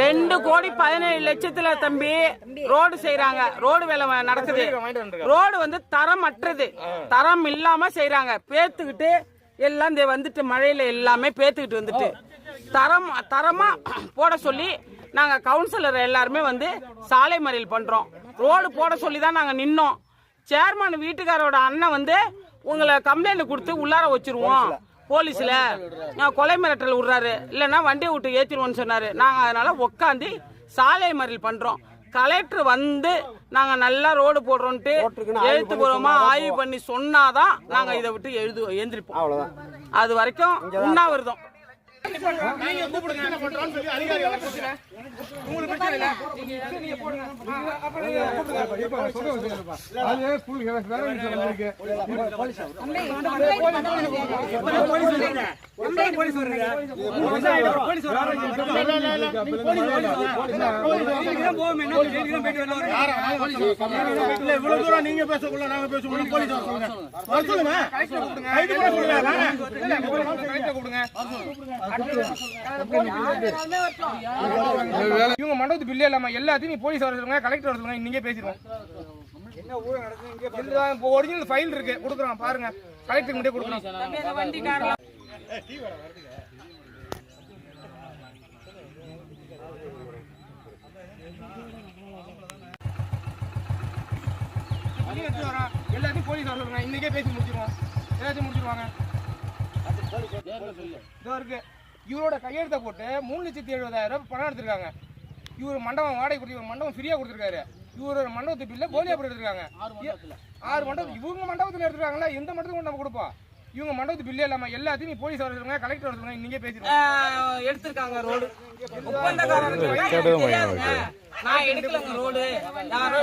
ரெண்டு கோடி பதினேழு லட்சத்துல தம்பி ரோடு செய்யறாங்க ரோடு வேலை நடக்குது. ரோடு வந்து தரமற்றது தரம் இல்லாம செய்யறாங்க பேத்துக்கிட்டு எல்லாம் வந்துட்டு மழையில எல்லாமே பேத்துக்கிட்டு வந்துட்டு. தரம் தரமா போட சொல்லி நாங்க கவுன்சிலர் எல்லாருமே வந்து சாலை மறியல் பண்றோம். ரோடு போட சொல்லி தான் நாங்க நின்னோம். சேர்மன் வீட்டுக்காரோட அண்ணன் வந்து உங்களை கம்ப்ளைண்ட் கொடுத்து உள்ளார வச்சிருவோம். போலீஸ்ல நான் கொலை மிரட்டல் விடுறாரு. இல்லைன்னா வண்டியை விட்டு ஏற்றிடுவோம்னு சொன்னாரு. நாங்க அதனால உக்காந்து சாலை மறியல் பண்றோம். கலெக்டர் வந்து நாங்க நல்லா ரோடு போடுறோம்ட்டு எழுத்துப்பூர்வமா ஆய்வு பண்ணி சொன்னாதான் நாங்க இதை விட்டு எழுது எந்திரிப்போம். அது வரைக்கும் உண்ணாவிரதம். நீங்க கூப்பிடுங்க என்ன பண்றோம்னு சொல்லி அதிகாரிகளை உங்களுக்கு பிரச்சனை இல்ல நீங்க போடுங்க. அப்புறம் கூப்பிடுங்க இல்ல இவ்வளவு தூரம் நீங்க பேசக்குள்ள நாங்க பேசக்குள்ள போலீஸ் வர சொல்லுங்க வர சொல்லுங்க. கைது பண்ண சொல்லுங்க வாங்க. இல்ல, இவ்வளவு நாள் கைது கொடுங்க. இவங்க மண்டபத்து பில்லே இல்லாம எல்லாத்தையும் நீ போலீஸ் வர சொல்லுங்க கலெக்டர் வர சொல்லுங்க நீங்க பேசிடுவோம். இதுதான் இப்போ ஒரிஜினல் ஃபைல் இருக்கு கொடுக்குறோம் பாருங்க. கலெக்டர் கிட்டே கொடுக்குறோம் அதையும் எடுத்து வரோம் எல்லாத்தையும் போலீஸ் வர சொல்லுங்க. இன்னைக்கே பேசி முடிச்சிருவோம். எல்லாத்தையும் முடிச்சிருவாங்க. இதோ இருக்கு. இவரோட கையெழுத்தை போட்டு மூணு லட்சத்தி எழுபதாயிரம் ரூபாய் பணம் எடுத்திருக்காங்க. இவர் மண்டபம் வாடகை கொடுத்து இவர் மண்டபம் ஃப்ரீயா கொடுத்துருக்காரு. இவரோட மண்டபத்து பில்ல போட்டு எடுத்திருக்காங்க. ஆறு மண்டபம் இவங்க மண்டபத்தில் எடுத்துருக்காங்களா? எந்த மண்டபத்துக்கும் நம்ம கொடுப்போம்? இவங்க மண்டபத்து பில்லே இல்லாம எல்லாத்தையும் நீ போலீஸ் வர சொல்லுங்க கலெக்டர் வர சொல்லுங்க இன்னைக்கே பேசிடுவோம் எடுத்திருக்காங்க ரோடு ஒப்பந்தக்காரருக்கு தெரியாதுங்க. நான் எடுக்கலங்க ரோடு யாரோ